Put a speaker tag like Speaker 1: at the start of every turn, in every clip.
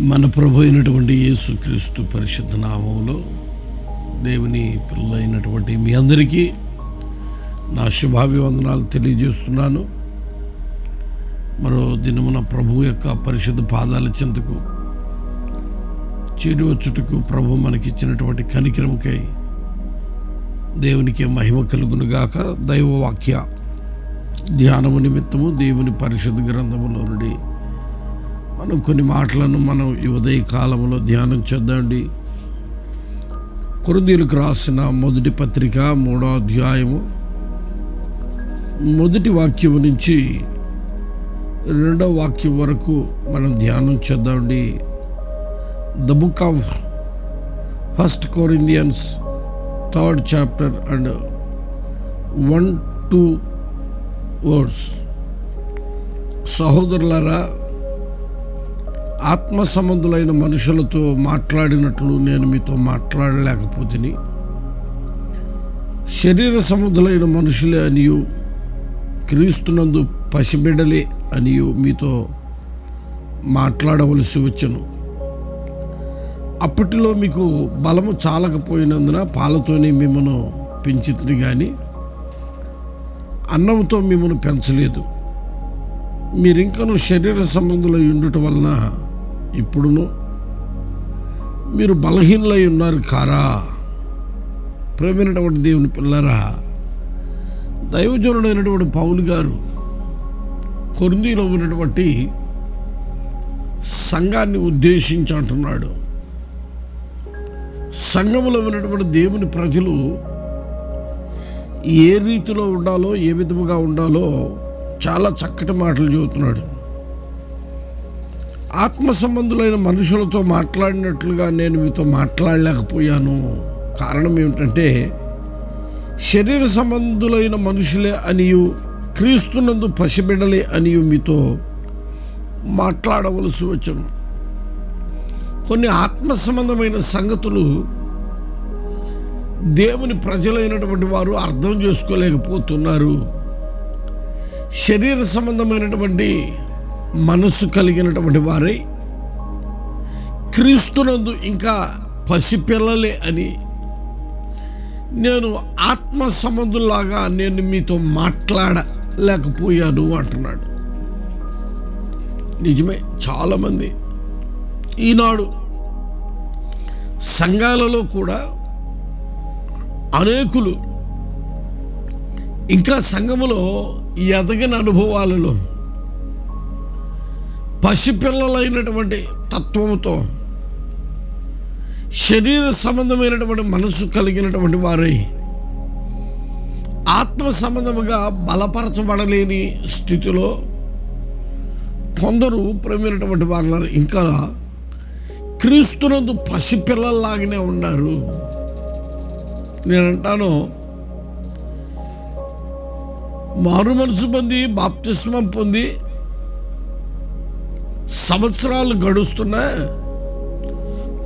Speaker 1: మన ప్రభు అయినటువంటి యేసుక్రీస్తు పరిశుద్ధ నామంలో దేవుని పిల్లలైనటువంటి మీ అందరికీ నా శుభాభివందనాలు తెలియజేస్తున్నాను. మరో దినమున ప్రభు యొక్క పరిశుద్ధ పాదాల చెందుకు చేరువచ్చుటకు ప్రభు మనకిచ్చినటువంటి కనికరముకై దేవునికి మహిమ కలుగునుగాక. దైవవాక్య ధ్యానము నిమిత్తము దేవుని పరిశుద్ధ గ్రంథములో నుండి మనం కొన్ని మాటలను మనం ఈ ఉదయ కాలంలో ధ్యానం చేద్దామండి. కొరందీలకు రాసిన మొదటి పత్రిక మూడో అధ్యాయము మొదటి వాక్యం నుంచి రెండో వాక్యం వరకు మనం ధ్యానం చేద్దామండి. The book of first Corinthians third chapter and one two words. సహోదరులారా ఆత్మ సంబంధులైన మనుషులతో మాట్లాడినట్లు నేను మీతో మాట్లాడలేకపోతేని. శరీర సంబంధులైన మనుషులే అనియు క్రీస్తునందు పసిబిడలే అనియు మీతో మాట్లాడవలసి వచ్చను. అప్పటిలో మీకు బలము చాలకపోయినందున పాలతోనే మిమ్మను పెంచితిని కానీ అన్నంతో మిమ్మను పెంచలేదు. మీరింకను శరీర సంబంధులై ఉండుట వలన ఇప్పుడును. మీరు బలహీనులై ఉన్నారు కారా. ప్రేమైనటువంటి దేవుని పిల్లరా దైవజనుడైనటువంటి పౌలు గారు కొరిందీలో ఉన్నటువంటి సంఘాన్ని ఉద్దేశించి అంటున్నాడు. సంఘములో ఉన్నటువంటి దేవుని ప్రజలు ఏ రీతిలో ఉండాలో ఏ విధముగా ఉండాలో చాలా చక్కటి మాటలు చెబుతున్నాడు. ఆత్మ సంబంధులైన మనుషులతో మాట్లాడినట్లుగా నేను మీతో మాట్లాడలేకపోయాను. కారణం ఏమిటంటే శరీర సంబంధులైన మనుషులే అనియు క్రీస్తునందు పసిబిడలే అనియు మీతో మాట్లాడవలసి వచ్చను. కొన్ని ఆత్మ సంబంధమైన సంగతులు దేవుని ప్రజలైనటువంటి వారు అర్థం చేసుకోలేకపోతున్నారు. శరీర సంబంధమైనటువంటి మనస్సు కలిగినటువంటి వారై క్రీస్తునందు ఇంకా పసిపిల్లలే అని నేను ఆత్మ సంబంధుల్లాగా నేను మీతో మాట్లాడలేకపోయాను అంటున్నాడు. నిజమే చాలామంది ఈనాడు సంఘాలలో కూడా అనేకులు ఇంకా సంఘములో ఎదగిన అనుభవాలలో పసిపిల్లలైనటువంటి తత్వముతో శరీర సంబంధమైనటువంటి మనసు కలిగినటువంటి వారై ఆత్మ సంబంధముగా బలపరచబడలేని స్థితిలో కొందరు ప్రేమైనటువంటి వారు ఇంకా క్రీస్తునందు పసిపిల్లల్లాగానే ఉన్నారు నేనంటాను మారు మనసు పొంది బాప్తిస్మం పొంది సంవత్సరాలు గడుస్తున్నా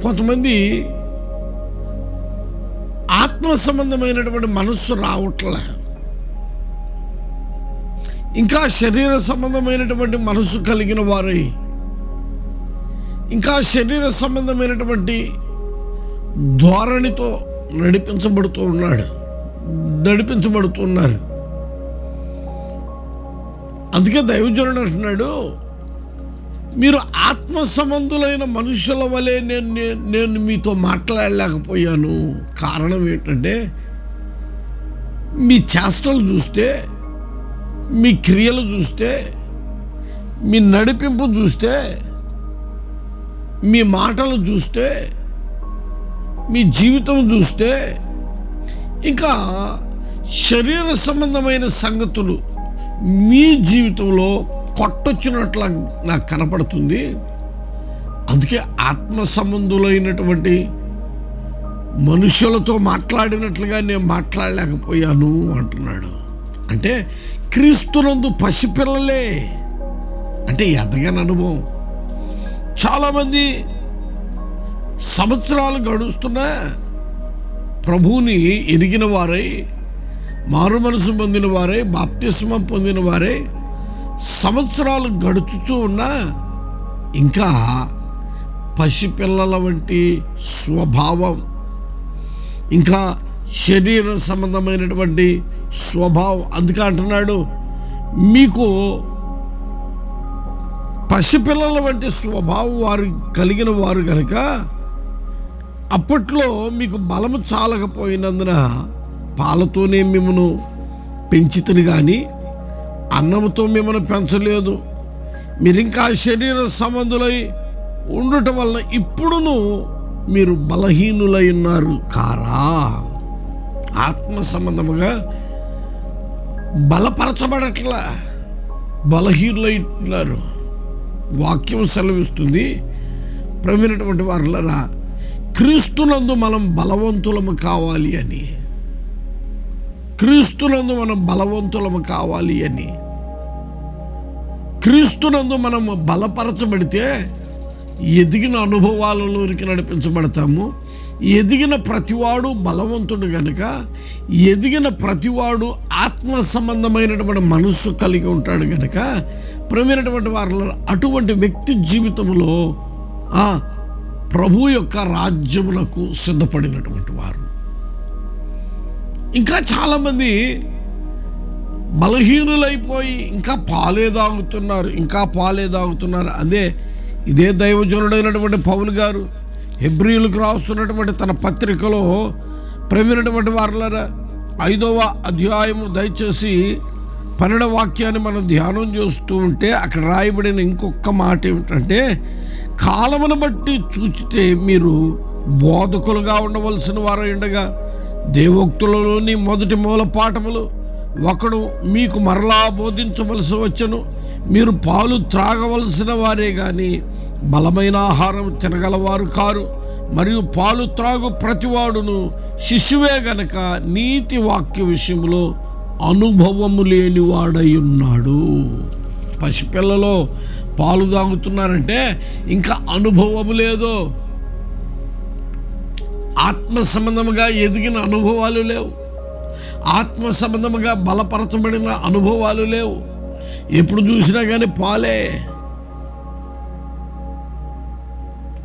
Speaker 1: కొంతమంది ఆత్మ సంబంధమైనటువంటి మనస్సు రావట్లే. ఇంకా శరీర సంబంధమైనటువంటి మనసు కలిగిన వారై ఇంకా శరీర సంబంధమైనటువంటి ధోరణితో నడిపించబడుతూ ఉన్నాడు నడిపించబడుతున్నారు అందుకే దైవజనుడు అంటున్నాడు మీరు ఆత్మ సంబంధులైన మనుషుల వలె నేను నేను- నేను మీతో మాట్లాడలేకపోయాను. కారణం ఏంటంటే మీ చేష్టలు చూస్తే మీ క్రియలు చూస్తే మీ నడిపింపు చూస్తే మీ మాటలు చూస్తే మీ జీవితం చూస్తే ఇంకా శరీర సంబంధమైన సంగతులు మీ జీవితంలో కొట్టొచ్చినట్లు నాకు కనపడుతుంది. అందుకే ఆత్మ సంబంధులైనటువంటి మనుషులతో మాట్లాడినట్లుగా నేను మాట్లాడలేకపోయాను అంటున్నాడు. అంటే క్రీస్తునందు పసిపిల్లలే. అంటే ఎదగని అనుభవం. చాలామంది సంవత్సరాలు గడుస్తున్నా ప్రభువుని ఎరిగిన వారై మారు మనసు పొందిన వారై బాప్తిస్మ పొందిన వారై సంవత్సరాలు గడుచుచూ ఉన్నా ఇంకా పసిపిల్లల వంటి స్వభావం ఇంకా శరీర సంబంధమైనటువంటి స్వభావం అందుకే అంటున్నాడు. మీకు పసిపిల్లల వంటి స్వభావం వారు కలిగిన వారు కనుక అప్పట్లో మీకు బలము చాలకపోయినందున పాలతోనే మిమ్మను పెంచితిని కానీ అన్నముతో మిమ్మల్ని పెంచలేదు. మీరు ఇంకా శరీర సంబంధులై ఉండటం వలన ఇప్పుడును మీరు బలహీనులై ఉన్నారు. కారా? ఆత్మ సంబంధముగా బలపరచబడట్లా. బలహీనులై ఉన్నారు. వాక్యం సెలవిస్తుంది. ప్రమినటువంటి వారులరా క్రీస్తునందు మనం బలవంతులము కావాలి అని. క్రీస్తునందు మనం బలవంతులము కావాలి అని. క్రీస్తునందు మనం బలపరచబడితే ఎదిగిన అనుభవాలలోనికి నడిపించబడతాము. ఎదిగిన ప్రతివాడు బలవంతుడు గనుక ఎదిగిన ప్రతివాడు ఆత్మ సంబంధమైనటువంటి మనస్సు కలిగి ఉంటాడు గనుక ప్రమైనటువంటి వారిలో అటువంటి వ్యక్తి జీవితంలో ప్రభు యొక్క రాజ్యములకు సిద్ధపడినటువంటి వారు. ఇంకా చాలామంది బలహీనులైపోయి ఇంకా పాలే తాగుతున్నారు ఇంకా పాలే తాగుతున్నారు. అదే ఇదే దైవజనుడైనటువంటి పౌలు గారు హెబ్రియులకు రాస్తున్నటువంటి తన పత్రికలో ప్రవీణటువంటి వారులరా ఐదవ అధ్యాయము దయచేసి పన్నెండవ వాక్యాన్ని మనం ధ్యానం చేస్తూ ఉంటే అక్కడ రాయబడిన ఇంకొక మాట ఏమిటంటే కాలమును బట్టి చూచితే మీరు బోధకులుగా ఉండవలసిన వారు ఉండగా దేవోక్తులలోని మొదటి మూల పాఠములు ఒకడు మీకు మరలా బోధించవలసి వచ్చను. మీరు పాలు త్రాగవలసిన వారే కానీ బలమైన ఆహారం తినగలవారు కారు. మరియు పాలు త్రాగు ప్రతివాడును శిశువే గనక నీతి వాక్య విషయంలో అనుభవము లేనివాడై ఉన్నాడు పసిపిల్లలో పాలు తాగుతున్నారంటే ఇంకా అనుభవము లేదు. ఆత్మ సంబంధముగా ఎదిగిన అనుభవాలు లేవు. ఆత్మ సంబంధముగా బలపరచబడిన అనుభవాలు లేవు. ఎప్పుడు చూసినా కానీ పాలే.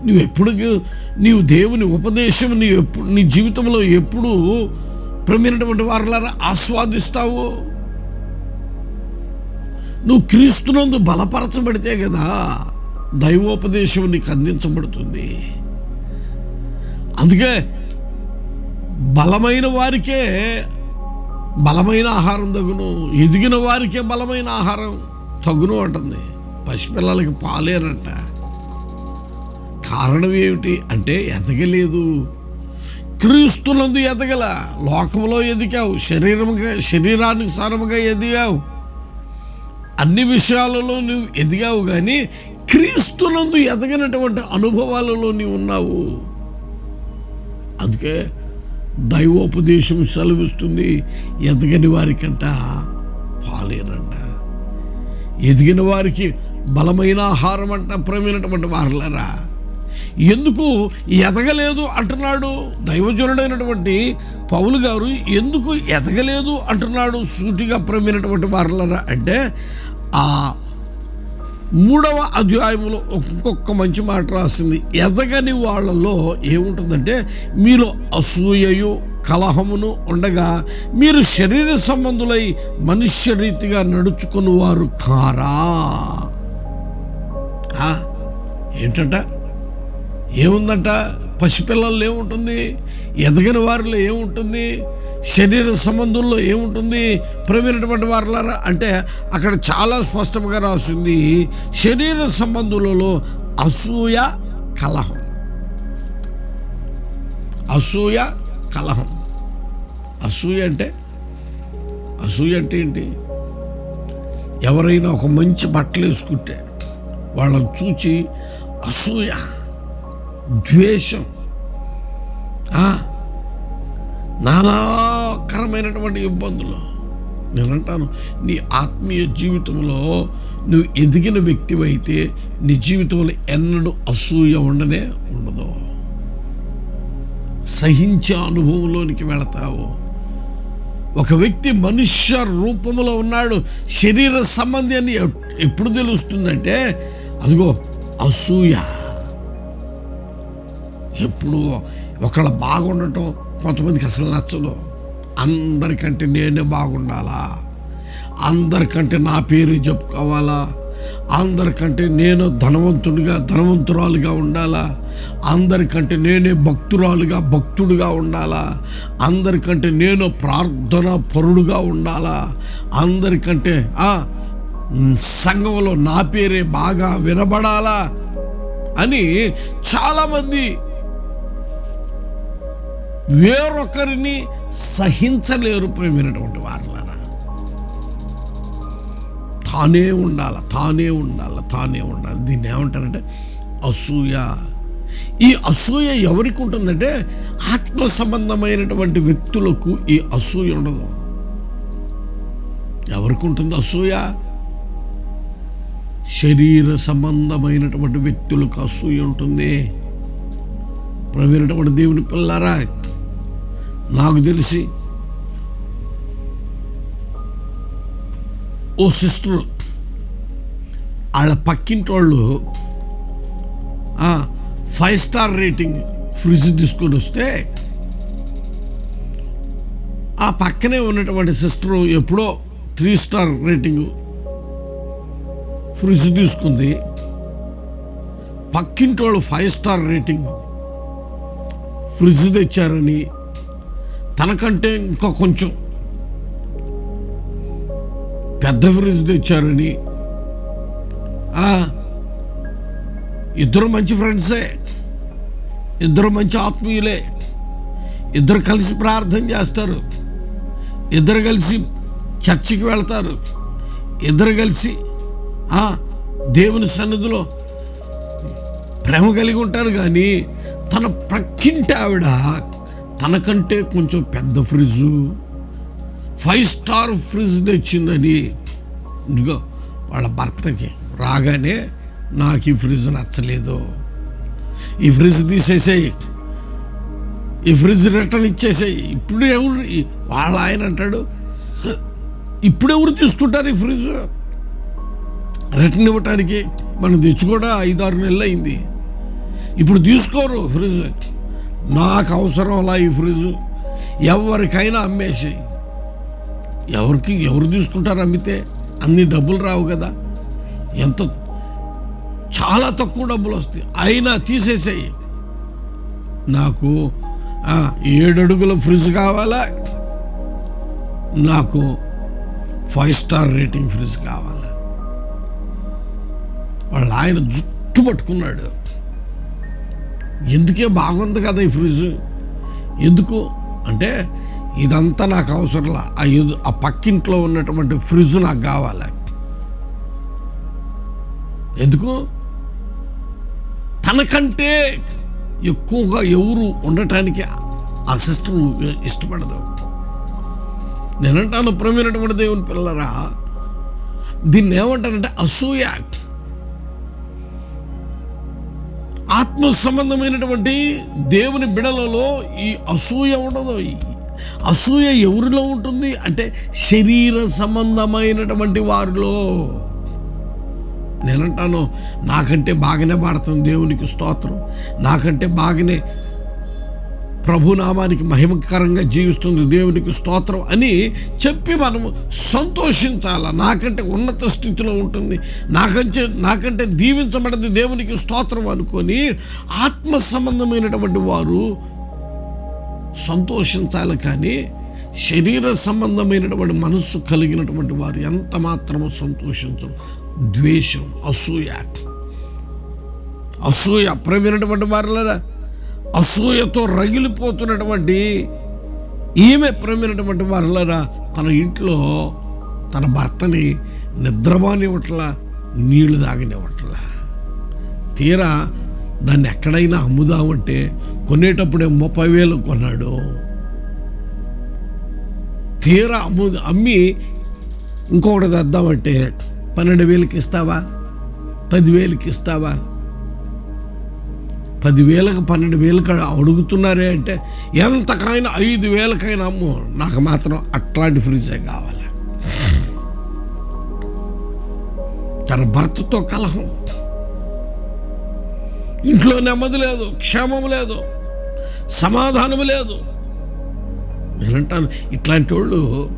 Speaker 1: నువ్వు ఎప్పుడు నీవు దేవుని ఉపదేశం నీ ఎప్పుడు నీ జీవితంలో ఎప్పుడు ప్రమినటువంటి వారులారా ఆస్వాదిస్తావు. నువ్వు క్రీస్తునందు బలపరచబడితే కదా దైవోపదేశం నీకు అందించబడుతుంది. అందుకే బలమైన వారికే బలమైన ఆహారం తగును. ఎదిగిన వారికే బలమైన ఆహారం తగును అంటుంది. పసిపిల్లలకి పాలేనట కారణం ఏమిటి? అంటే ఎదగలేదు. క్రీస్తునందు ఎదగల. లోకంలో ఎదిగావు. శరీరముగా శరీరానికి సారముగా ఎదిగావు. అన్ని విషయాలలో నువ్వు ఎదిగావు కానీ క్రీస్తునందు ఎదగినటువంటి అనుభవాలలో నీవు ఉన్నావు. అందుకే దైవోపదేశం సెలవిస్తుంది. ఎదగని వారికంట పాలేనంట ఎదిగిన వారికి బలమైన ఆహారం అంట ప్రమైనటువంటి వారలరా. ఎందుకు ఎదగలేదు అంటున్నాడు దైవజనుడైనటువంటి పౌలు గారు? ఎందుకు ఎదగలేదు అంటున్నాడు సూటిగా ప్రమైనటువంటి వారలరా? అంటే ఆ మూడవ అధ్యాయంలో ఇంకొక మంచి మాట రాసింది. ఎదగని వాళ్ళలో ఏముంటుందంటే మీలో అసూయయు కలహమును ఉండగా మీరు శరీర సంబంధులై మనుష్య రీతిగా నడుచుకుని వారు కారా ఏంటంట? ఏముందంట? పసిపిల్లల్లో ఏముంటుంది? ఎదగని వారిలో ఏముంటుంది? శరీర సంబంధంలో ఏముంటుంది? ప్రవీణటువంటి వారులారా? అంటే అక్కడ చాలా స్పష్టంగా రాసింది శరీర సంబంధులలో అసూయ కలహం. అసూయ కలహం. అసూయ అంటే అసూయ అంటే ఏంటి? ఎవరైనా ఒక మంచి బట్టలు వేసుకుంటే వాళ్ళని చూచి అసూయ ద్వేషం. నానాకరమైనటువంటి ఇబ్బందులు. నేను అంటాను నీ ఆత్మీయ జీవితంలో నువ్వు ఎదిగిన వ్యక్తివైతే నీ జీవితంలో ఎన్నడూ అసూయ ఉండనే ఉండదు. సహించే అనుభవంలోనికి వెళతావు. ఒక వ్యక్తి మనుష్య రూపంలో ఉన్నాడు శరీర సంబంధి అని ఎప్పుడు తెలుస్తుందంటే అదిగో అసూయ. ఎప్పుడు ఒకళ్ళ బాగుండటం కొంతమందికి అసలు నచ్చదు. అందరికంటే నేనే బాగుండాలా? అందరికంటే నా పేరు చెప్పుకోవాలా? అందరికంటే నేను ధనవంతుడిగా ధనవంతురాలుగా ఉండాలా? అందరికంటే నేనే భక్తురాలుగా భక్తుడుగా ఉండాలా? అందరికంటే నేను ప్రార్థన పరుడుగా ఉండాలా? అందరికంటే సంఘంలో నా పేరే బాగా వినబడాలా? అని చాలామంది వేరొకరిని సహించలేరు ప్రేమైనటువంటి వారులారా. తానే ఉండాల తానే ఉండాల తానే ఉండాలి. దీన్ని ఏమంటారంటే అసూయ. ఈ అసూయ ఎవరికి ఉంటుందంటే ఆత్మ సంబంధమైనటువంటి వ్యక్తులకు ఈ అసూయ ఉండదు. ఎవరికి ఉంటుంది అసూయ? శరీర సంబంధమైనటువంటి వ్యక్తులకు అసూయ ఉంటుంది. ప్రవీణటువంటి దేవుని పిల్లారా నాకు తెలిసి ఓ సిస్టర్ వాళ్ళ పక్కింటి వాళ్ళు ఫైవ్ స్టార్ రేటింగ్ ఫ్రిడ్జ్ తీసుకొని వస్తే ఆ పక్కనే ఉన్నటువంటి సిస్టర్ ఎప్పుడో త్రీ స్టార్ రేటింగ్ ఫ్రిడ్జ్ తీసుకుంది. పక్కింటి వాళ్ళు ఫైవ్ స్టార్ రేటింగ్ ఫ్రిడ్జ్ తెచ్చారని తనకంటే ఇంకా కొంచెం పెద్ద ఫ్రిడ్జ్ తెచ్చారని. ఇద్దరు మంచి ఫ్రెండ్సే. ఇద్దరు మంచి ఆత్మీయులే. ఇద్దరు కలిసి ప్రార్థన చేస్తారు. ఇద్దరు కలిసి చర్చికి వెళ్తారు. ఇద్దరు కలిసి దేవుని సన్నిధిలో ప్రేమ కలిగి ఉంటారు. కానీ తన ప్రక్కింటి ఆవిడ తనకంటే కొంచెం పెద్ద ఫ్రిడ్జు ఫైవ్ స్టార్ ఫ్రిడ్జ్ తెచ్చిందని. ఇదిగో వాళ్ళ భర్తకి రాగానే నాకు ఈ ఫ్రిడ్జ్ నచ్చలేదు. ఈ ఫ్రిడ్జ్ తీసేసేయి. ఈ ఫ్రిడ్జ్ రిటర్న్ ఇచ్చేసేయి. ఇప్పుడు ఎవరు వాళ్ళ ఆయన అంటాడు ఇప్పుడు ఎవరు తీసుకుంటారు ఈ ఫ్రిడ్జ్? రిటర్న్ ఇవ్వటానికి మనం తెచ్చుకోవడం కూడా ఐదారు నెలలు అయింది ఇప్పుడు తీసుకోరు ఫ్రిడ్జ్. నాకు అవసరం అలా ఈ ఫ్రిడ్జ్. ఎవరికైనా అమ్మేసి. ఎవరికి ఎవరు తీసుకుంటారు అమ్మితే? అన్ని డబ్బులు రావు కదా. ఎంత చాలా తక్కువ డబ్బులు వస్తాయి. అయినా తీసేసేయి. నాకు ఏడు అడుగుల ఫ్రిడ్జ్ కావాలా? నాకు ఫైవ్ స్టార్ రేటింగ్ ఫ్రిడ్జ్ కావాలా? వాళ్ళ ఆయన జుట్టు పట్టుకున్నాడు. ఎందుకే బాగుంది కదా ఈ ఫ్రిడ్జ్? ఎందుకు? అంటే ఇదంతా నాకు అవసరంలా ఆ ఎదు ఆ పక్కింట్లో ఉన్నటువంటి ఫ్రిడ్జ్ నాకు కావాలి? ఎందుకు? తనకంటే ఎక్కువగా ఎవరు ఉండటానికి ఆ సిస్టమ్ ఇష్టపడదు. నేనంటాను ప్రమైనటువంటి దేవుని పిల్లరా దీన్ని ఏమంటారంటే అసూయ. ఆత్మ సంబంధమైనటువంటి దేవుని బిడలలో ఈ అసూయ ఉండదు. అసూయ ఎవరిలో ఉంటుంది? అంటే శరీర సంబంధమైనటువంటి వారిలో. నేనంటాను నాకంటే బాగానే పాడుతుంది దేవునికి స్తోత్రం. నాకంటే బాగానే ప్రభునామానికి మహిమకరంగా జీవిస్తుంది దేవునికి స్తోత్రం అని చెప్పి మనం సంతోషించాల? నాకంటే ఉన్నత స్థితిలో ఉంటుంది. నాకంటే నాకంటే దీవించబడింది దేవునికి స్తోత్రం అనుకొని ఆత్మ సంబంధమైనటువంటి వారు సంతోషించాలి కానీ శరీర సంబంధమైనటువంటి మనస్సు కలిగినటువంటి వారు ఎంత మాత్రము సంతోషించరు. ద్వేషం అసూయ. అసూయ అప్రమైనటువంటి వారులరా అసూయతో రగిలిపోతున్నటువంటి ఈమె ప్రేమైనటువంటి వారులరా తన ఇంట్లో తన భర్తని నిద్రమానివ్వట్లా నీళ్ళు తాగనివ్వట్లా. తీరా దాన్ని ఎక్కడైనా అమ్ముదామంటే కొనేటప్పుడే ముప్పై వేలు కొన్నాడు. తీరా అమ్ము అమ్మి ఇంకొకటి తెద్దామంటే పన్నెండు వేలకి ఇస్తావా? పదివేలకి ఇస్తావా? పదివేలకు పన్నెండు వేలకు అడుగుతున్నారే అంటే ఎంతకైనా ఐదు వేలకైనా అమ్ము నాకు మాత్రం అట్లాంటి ఫ్రిడ్జే కావాలి? తన భర్తతో కలహం. ఇంట్లో నెమ్మది లేదు క్షేమం లేదు సమాధానం లేదు. నేనంటాను ఇట్లాంటి వాళ్ళు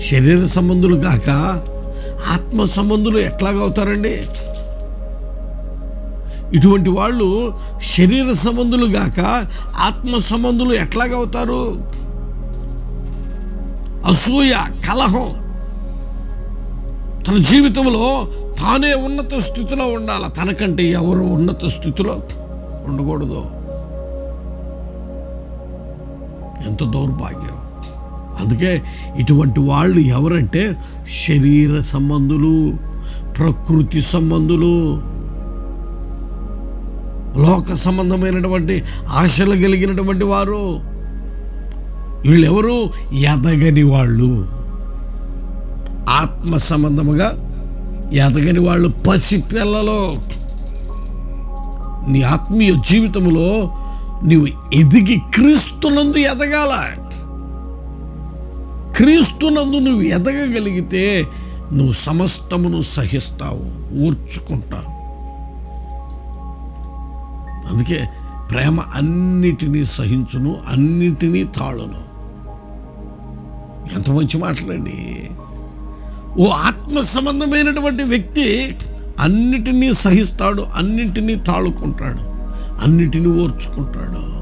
Speaker 1: శరీర సంబంధులు కాక ఆత్మ సంబంధులు ఎట్లాగవుతారండి? ఇటువంటి వాళ్ళు శరీర సంబంధులు గాక ఆత్మ సంబంధులు ఎట్లాగవుతారు? అసూయ కలహం. తన జీవితంలో తానే ఉన్నత స్థితిలో ఉండాలి. తనకంటే ఎవరు ఉన్నత స్థితిలో ఉండకూడదు. ఎంత దౌర్భాగ్యం. అందుకే ఇటువంటి వాళ్ళు ఎవరంటే శరీర సంబంధులు ప్రకృతి సంబంధులు. లోక సంబంధమైనటువంటి ఆశలు కలిగినటువంటి వారు. వీళ్ళెవరు? ఎదగని వాళ్ళు. ఆత్మ సంబంధముగా ఎదగని వాళ్ళు పసిపిల్లలో నీ ఆత్మీయ జీవితంలో నీవు ఎదిగి క్రీస్తునందు ఎదగాల. క్రీస్తునందు నువ్వు ఎదగగలిగితే నువ్వు సమస్తమును సహిస్తావు ఊర్చుకుంటావు. అందుకే ప్రేమ అన్నిటినీ సహించును అన్నిటినీ తాళును. ఎంత మంచి మాటలండి. ఓ ఆత్మ సంబంధమైనటువంటి వ్యక్తి అన్నిటినీ సహిస్తాడు అన్నిటినీ తాళుకుంటాడు అన్నిటినీ ఓర్చుకుంటాడు.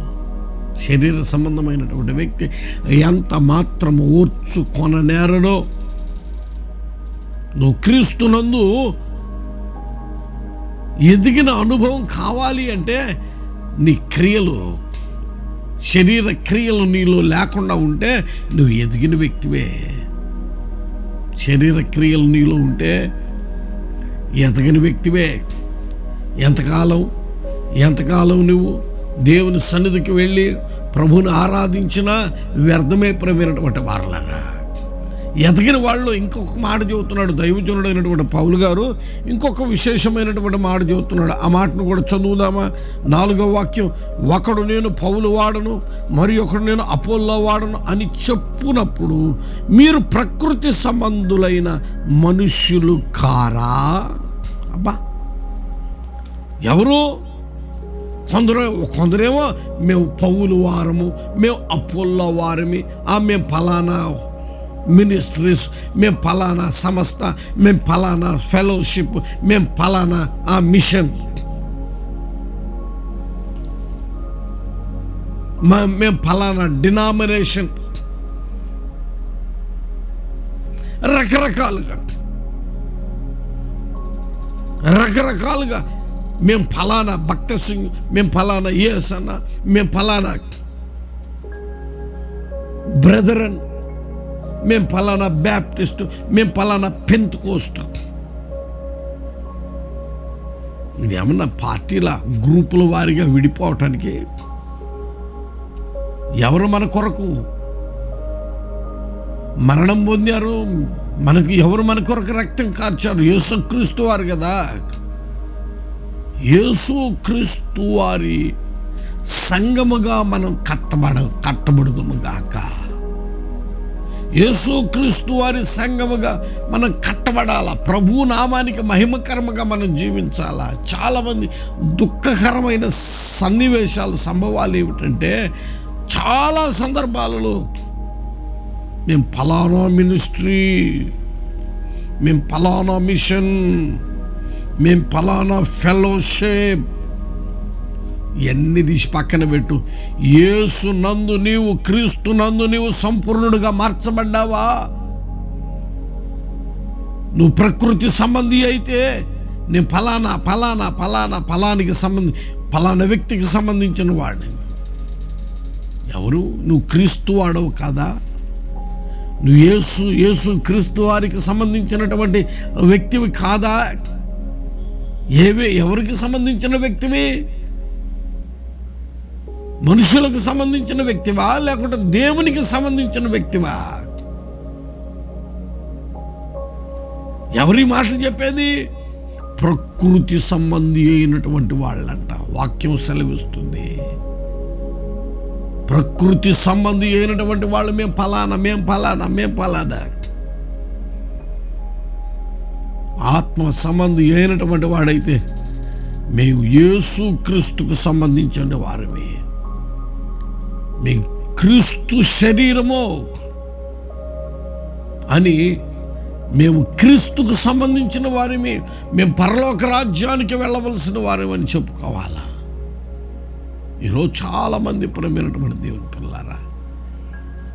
Speaker 1: శరీర సంబంధమైనటువంటి వ్యక్తి ఎంత మాత్రం ఓర్చుకొననేరడో నువ్వు క్రీస్తునందు ఎదిగిన అనుభవం కావాలి అంటే నీ క్రియలు శరీర క్రియలు నీలో లేకుండా ఉంటే నువ్వు ఎదిగిన వ్యక్తివే. శరీర క్రియలు నీలో ఉంటే ఎదగని వ్యక్తివే. ఎంతకాలం ఎంతకాలం నువ్వు దేవుని సన్నిధికి వెళ్ళి ప్రభుని ఆరాధించినా వ్యర్థమే ప్రమైనటువంటి వారలాగా ఎదగిన వాళ్ళు ఇంకొక మాట చెబుతున్నాడు దైవజనుడు అయినటువంటి పౌలు గారు ఇంకొక విశేషమైనటువంటి మాట చెబుతున్నాడు. ఆ మాటను కూడా చదువుదామా? నాలుగో వాక్యం ఒకడు నేను పౌలు వాడను మరి ఒకడు నేను అపోల్లో వాడను అని చెప్పునప్పుడు మీరు ప్రకృతి సంబంధులైన మనుష్యులు కారా? అబ్బా! ఎవరు? కొందరు కొందరేమో మేము పౌలు వారము మేము అపోల్లో వారమి ఆ మేము ఫలానా మినిస్ట్రీస్ మేము ఫలానా సంస్థ మేము ఫలానా ఫెలోషిప్ మేము ఫలానా ఆ మిషన్ మేము ఫలానా డినామినేషన్ రకరకాలుగా. రకరకాలుగా. మేము ఫలానా భక్త సింగ్ మేము ఫలానా ఏస్ అన్న మేము ఫలానా బ్రదరన్. మేము ఫలానా బ్యాప్టిస్ట్ మేము ఫలానా పెంత్ కోస్ట్ ఇదేమన్నా ఏమన్నా పార్టీల గ్రూపుల వారిగా విడిపోవటానికి? ఎవరు మన కొరకు? మరణం పొందారు మనకు ఎవరు మన కొరకు రక్తం కార్చారు? యేసుక్రీస్తు వారు కదా. యేసుక్రీస్తు వారి సంగముగా మనం కట్టబడ కట్టబడుదుము గాక. యేసుక్రీస్తు వారి సంగముగా మనం కట్టబడాలా? ప్రభు నామానికి మహిమకరముగా మనం జీవించాలా? చాలామంది దుఃఖకరమైన సన్నివేశాలు సంభవాలు ఏమిటంటే చాలా సందర్భాలలో మేము ఫలానా మినిస్ట్రీ మేము ఫలానా మిషన్ మేము ఫలానా ఫెలోషిప్ ఎన్ని తీసి పక్కన పెట్టు. ఏసు నందు నీవు క్రీస్తు నందు నీవు సంపూర్ణుడుగా మార్చబడ్డావా? నువ్వు ప్రకృతి సంబంధి అయితే నేను ఫలానా ఫలానా ఫలానా ఫలానికి సంబంధి ఫలానా వ్యక్తికి సంబంధించిన వాడిని. ఎవరు? నువ్వు క్రీస్తు వాడవు కదా? నువ్వు యేసు యేసు క్రీస్తు వారికి సంబంధించినటువంటి వ్యక్తివి కాదా? ఏవి? ఎవరికి సంబంధించిన వ్యక్తివి? మనుషులకు సంబంధించిన వ్యక్తివా? లేకుంటే దేవునికి సంబంధించిన వ్యక్తివా? ఎవరి మాట చెప్పేది? ప్రకృతి సంబంధి అయినటువంటి వాళ్ళంట. వాక్యం సెలవిస్తుంది. ప్రకృతి సంబంధి అయినటువంటి వాళ్ళు మేము ఫలానా మేము ఫలానా మేం ఫలానా ఆత్మ సంబంధి అయినటువంటి వాడైతే మేము యేసు క్రీస్తుకు సంబంధించిన వారమే. మీ క్రీస్తు శరీరము అని మేము క్రీస్తుకు సంబంధించిన వారిని మేము పరలోక రాజ్యానికి వెళ్ళవలసిన వారమని చెప్పుకోవాలా? ఈరోజు చాలామంది ప్రేమైనటువంటి దేవుని పిల్లారా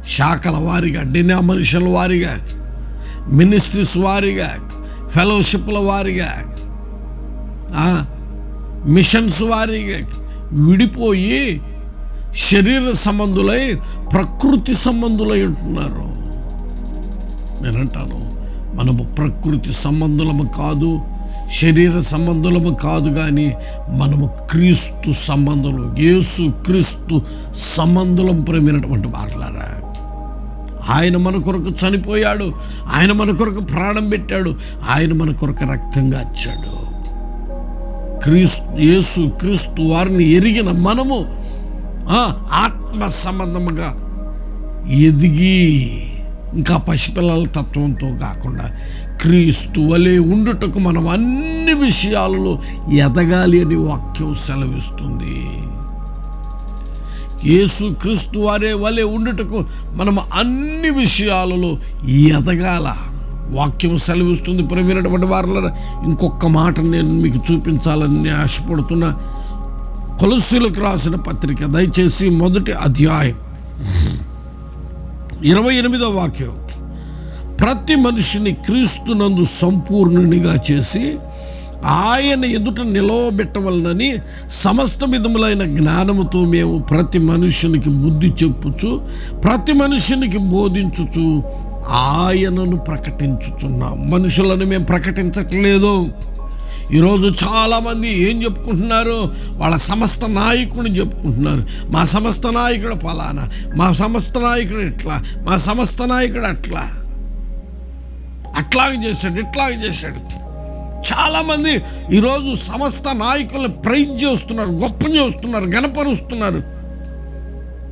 Speaker 1: శాఖల వారిగా డినా మనుషుల వారిగా మినిస్ట్రీస్ వారిగా ఫెలోషిప్ల వారిగా మిషన్స్ వారిగా విడిపోయి శరీర సంబంధులై ప్రకృతి సంబంధులై ఉంటున్నారు. నేనంటాను మనము ప్రకృతి సంబంధులము కాదు శరీర సంబంధులము కాదు కానీ మనము క్రీస్తు సంబంధులు యేసు క్రీస్తు సంబంధులం ప్రేమైనటువంటి వారులారా. ఆయన మన కొరకు చనిపోయాడు ఆయన మన కొరకు ప్రాణం పెట్టాడు ఆయన మన కొరకు రక్తంగా వచ్చాడు క్రీస్తు యేసు క్రీస్తు వారిని ఎరిగిన మనము ఆత్మ సంబంధముగా ఎదిగి ఇంకా పసిపిల్లల తత్వంతో కాకుండా క్రీస్తు వలె ఉండుటకు మనం అన్ని విషయాలలో ఎదగాలి అని వాక్యం సెలవిస్తుంది. యేసు క్రీస్తు వారే వలె ఉండుటకు మనం అన్ని విషయాలలో ఎదగాల. వాక్యం సెలవిస్తుంది. ప్రేమైనటువంటి వారిలో ఇంకొక మాట నేను మీకు చూపించాలని ఆశపడుతున్నా. కొలసులకు రాసిన పత్రిక దయచేసి మొదటి అధ్యాయం. ఇరవై ఎనిమిదో వాక్యం. ప్రతి మనిషిని క్రీస్తునందు సంపూర్ణునిగా చేసి ఆయన ఎదుట నిలవబెట్టవలనని సమస్త విధములైన జ్ఞానముతో మేము ప్రతి మనుషునికి బుద్ధి చెప్పుచు ప్రతి మనుషునికి బోధించుచు ఆయనను ప్రకటించుచున్నాం. మనుషులను మేము ప్రకటించట్లేదు. ఈరోజు చాలామంది ఏం చెప్పుకుంటున్నారు? వాళ్ళ సమస్త నాయకుడిని చెప్పుకుంటున్నారు. మా సమస్త నాయకుడు ఫలానా మా సమస్త నాయకుడు ఇట్లా? మా సమస్త నాయకుడు అట్లా? అట్లాగే చేశాడు ఇట్లాగే చేశాడు. చాలామంది ఈరోజు సమస్త నాయకులను ప్రైజ్ చేస్తున్నారు గొప్ప చేస్తున్నారు గనపరుస్తున్నారు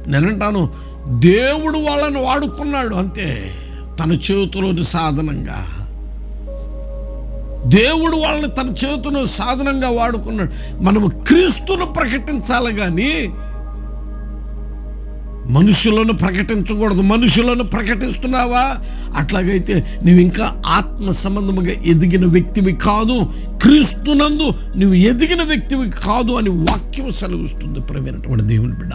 Speaker 1: నేనంటాను దేవుడు వాళ్ళని వాడుకున్నాడు అంతే. తన చేతిలోని సాధనంగా. దేవుడు వాళ్ళని తన చేతును సాధనంగా వాడుకున్నాడు. మనము క్రీస్తును ప్రకటించాలి కానీ మనుషులను ప్రకటించకూడదు. మనుషులను ప్రకటిస్తున్నావా? అట్లాగైతే నువ్వు ఇంకా ఆత్మ సంబంధముగా ఎదిగిన వ్యక్తివి కాదు. క్రీస్తునందు నువ్వు ఎదిగిన వ్యక్తివి కాదు అని వాక్యం సెలవిస్తుంది ప్రవీణటువంటి దేవుని బిడ్డ.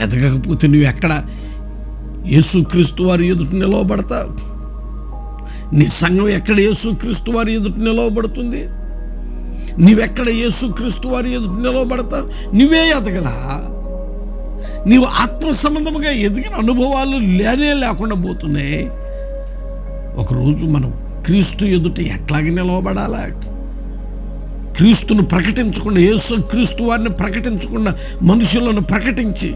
Speaker 1: ఎదగకపోతే నువ్వు ఎక్కడ యేసుక్రీస్తు వారి ఎదుట నిలవబడతావు? నీ సంఘం ఎక్కడ యేసుక్రీస్తు వారి ఎదుట నిలవబడుతుంది? నీవెక్కడ యేసుక్రీస్తు వారి ఎదుట నిలవబడతావు? నువ్వే ఎదగలా? నీవు ఆత్మ సంబంధముగా ఎదిగిన అనుభవాలు లేనే లేకుండా పోతున్నాయి. ఒకరోజు మనం క్రీస్తు ఎదుట ఎట్లాగ నిలవబడాలా? క్రీస్తును ప్రకటించకుండా యేసు క్రీస్తు వారిని ప్రకటించకుండా మనుషులను ప్రకటించి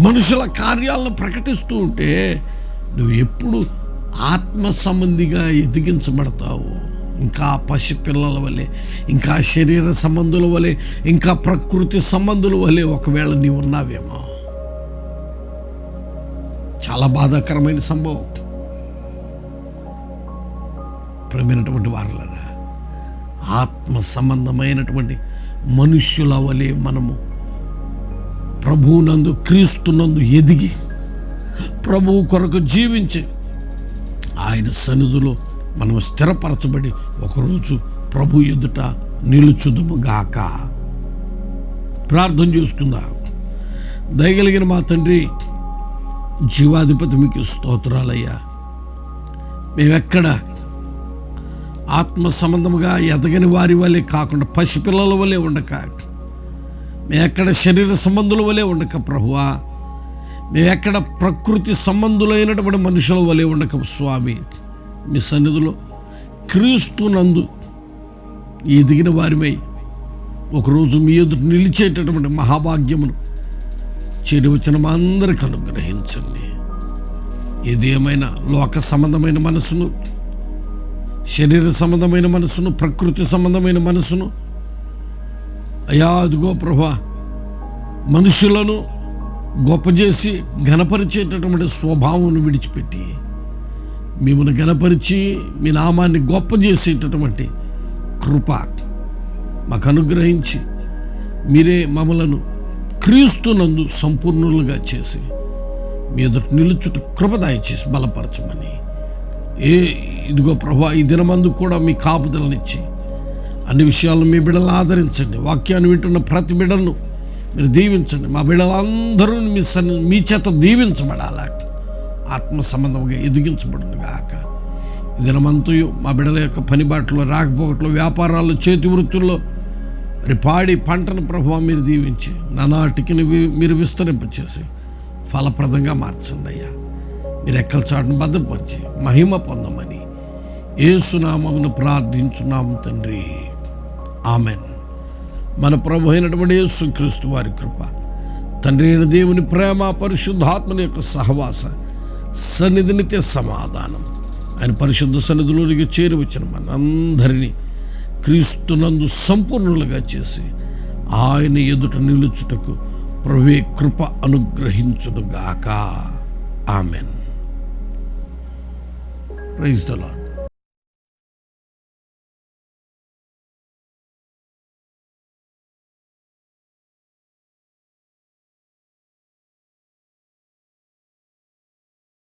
Speaker 1: మనుషుల కార్యాలను ప్రకటిస్తూ ఉంటే నువ్వు ఎప్పుడు ఆత్మ సంబంధిగా ఎదిగించబడతావు. ఇంకా పసిపిల్లల వలె ఇంకా శరీర సంబంధుల వలె ఇంకా ప్రకృతి సంబంధుల వలె ఒకవేళ నీవు ఉన్నావేమో. చాలా బాధాకరమైన సంభవం. ప్రేమైనటువంటి వారులరా ఆత్మ సంబంధమైనటువంటి మనుష్యుల వలె మనము ప్రభువునందు క్రీస్తునందు ఎదిగి ప్రభువు కొరకు జీవించి ఆయన సన్నిధిలో మనం స్థిరపరచబడి ఒకరోజు ప్రభు ఎదుట నిలుచుదుము గాక ప్రార్థన చేసుకుందాం. దయగలిగిన మా తండ్రి జీవాధిపతి మీకు స్తోత్రాలయ్యా. మేమెక్కడ ఆత్మ సంబంధముగా ఎదగని వారి వలె కాకుండా పసిపిల్లల వలె ఉండక మేము ఎక్కడ శరీర సంబంధుల వలె ఉండక ప్రభువా. ఎక్కడ ప్రకృతి సంబంధులైనటువంటి మనుషుల వలె ఉండక స్వామి. మీ సన్నిధిలో క్రీస్తునందు ఎదిగిన వారిమై ఒకరోజు మీ ఎదుట నిలిచేటటువంటి మహాభాగ్యమును చేరువచ్చిన మా అందరికి అనుగ్రహించండి. ఏదేమైనా లోక సంబంధమైన మనసును శరీర సంబంధమైన మనసును ప్రకృతి సంబంధమైన మనసును అయా అదిగో ప్రభా మనుషులను గొప్ప చేసి ఘనపరిచేటటువంటి స్వభావం విడిచిపెట్టి మిమ్మల్ని ఘనపరిచి మీ నామాన్ని గొప్ప చేసేటటువంటి కృప మాకు అనుగ్రహించి మీరే మమ్మలను క్రీస్తునందు సంపూర్ణులుగా చేసి మీ ఎదుటి నిలుచుట కృప దయచేసి బలపరచమని. ఏ ఇదిగో ప్రభా ఈ దినమందు కూడా మీ కాపుదలనిచ్చి అన్ని విషయాలను మీ బిడ్డలను ఆదరించండి. వాక్యాన్ని వింటున్న ప్రతి బిడ్డను మీరు దీవించండి. మా బిడ్డలందరూ మీ సన్ మీ చేత దీవించబడాల ఆత్మ సంబంధంగా ఎదిగించబడును గాక. దినమంతయు మా బిడ్డల యొక్క పనిబాట్లో రాకపోకట్లో వ్యాపారాల్లో చేతి వృత్తుల్లో మరి పాడి పంటను ప్రభావ మీరు దీవించి నానాటికి మీరు విస్తరింపచేసి ఫలప్రదంగా మార్చండి అయ్యా. మీరు ఎక్కల చాటును భద్రపరిచి మహిమ పొందమని ఏసునామమును ప్రార్థించున్నాము తండ్రి. ఆమెన్. మన ప్రభు అయినటువంటి యేసుక్రీస్తు వారి కృప. తండ్రి అయిన దేవుని ప్రేమ పరిశుద్ధాత్మని యొక్క సహవాస సన్నిధి నిత్య సమాధానం. ఆయన పరిశుద్ధ సన్నిధిలోనికి చేరి వచ్చిన మనందరినీ క్రీస్తునందు సంపూర్ణులుగా చేసి ఆయన ఎదుట నిలుచుటకు ప్రవే కృప అనుగ్రహించునుగాక. ఆమెన్. Praise the lord